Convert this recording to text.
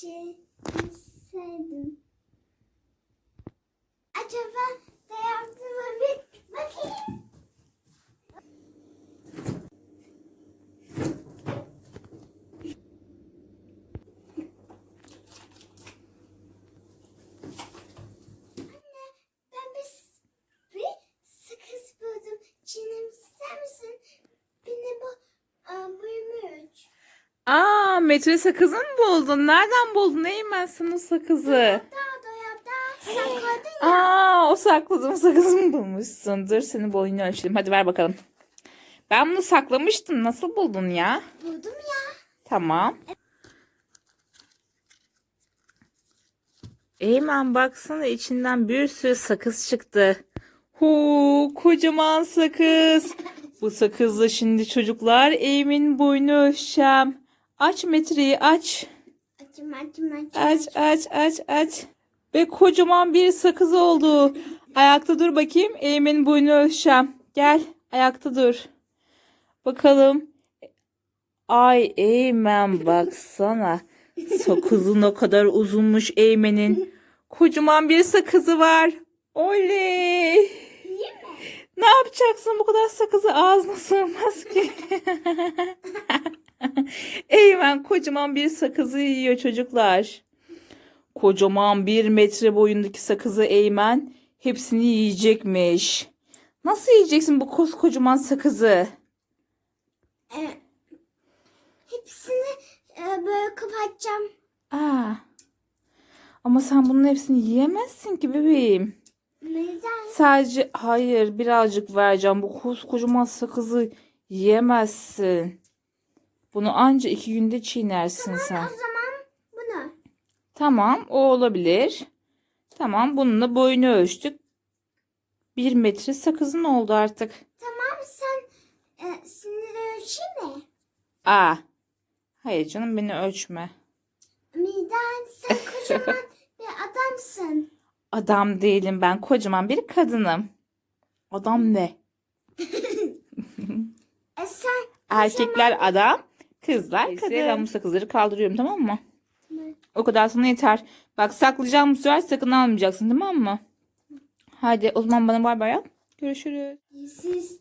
şey bilseydim. Acaba da yaptığıma bir bakayım. Çiğnemek ister misin? Beni bu um, buymuş. Aa metre sakızı mı buldun? Nereden buldun Eymen sen o sakızı? Aa o sakladığım sakızı mı bulmuşsun? Dur senin boyunu ölçelim. Hadi ver bakalım. Ben bunu saklamıştım. Nasıl buldun ya? Buldum ya. Tamam. Eymen baksana içinden bir sürü sakız çıktı. Hu kocaman sakız. Bu sakızla şimdi çocuklar Eymen'in boyunu ölçeceğim. Aç metreyi aç. Açım açım açım. Aç aç aç aç. Ve kocaman bir sakız oldu. Ayakta dur bakayım. Eymen'in boyunu ölçeceğim. Gel ayakta dur. Bakalım. Ay Eymen baksana. Sakızın o kadar uzunmuş Eymen'in. Kocaman bir sakızı var. Oley. Ne yapacaksın bu kadar sakızı ağzına sığmaz ki. Eymen kocaman bir sakızı yiyor çocuklar. Kocaman bir metre boyundaki sakızı Eymen hepsini yiyecekmiş. Nasıl yiyeceksin bu koskocaman sakızı? Ee, hepsini e, böyle kapatacağım. Aa. Ama sen bunun hepsini yiyemezsin ki bebeğim. Neden? Sadece hayır birazcık vereceğim. Bu koskocaman sakızı yiyemezsin. Bunu anca iki günde çiğnersin sen. O zaman bunu. Tamam o olabilir. Tamam bununla boyunu ölçtük. Bir metre sakızın oldu artık. Tamam sen e, sinir ölçeyim mi? Aa. Hayır canım beni ölçme. Miden sen kocaman bir adamsın. Adam değilim ben kocaman bir kadınım. Adam ne? E sen Erkekler adam, kızlar kadın. Ben bu sakızları kaldırıyorum tamam mı? Tamam. O kadar sana yeter. Bak saklayacağım bu sefer sakın almayacaksın tamam mı? Hadi o zaman bana bay bay yap. Görüşürüz. siz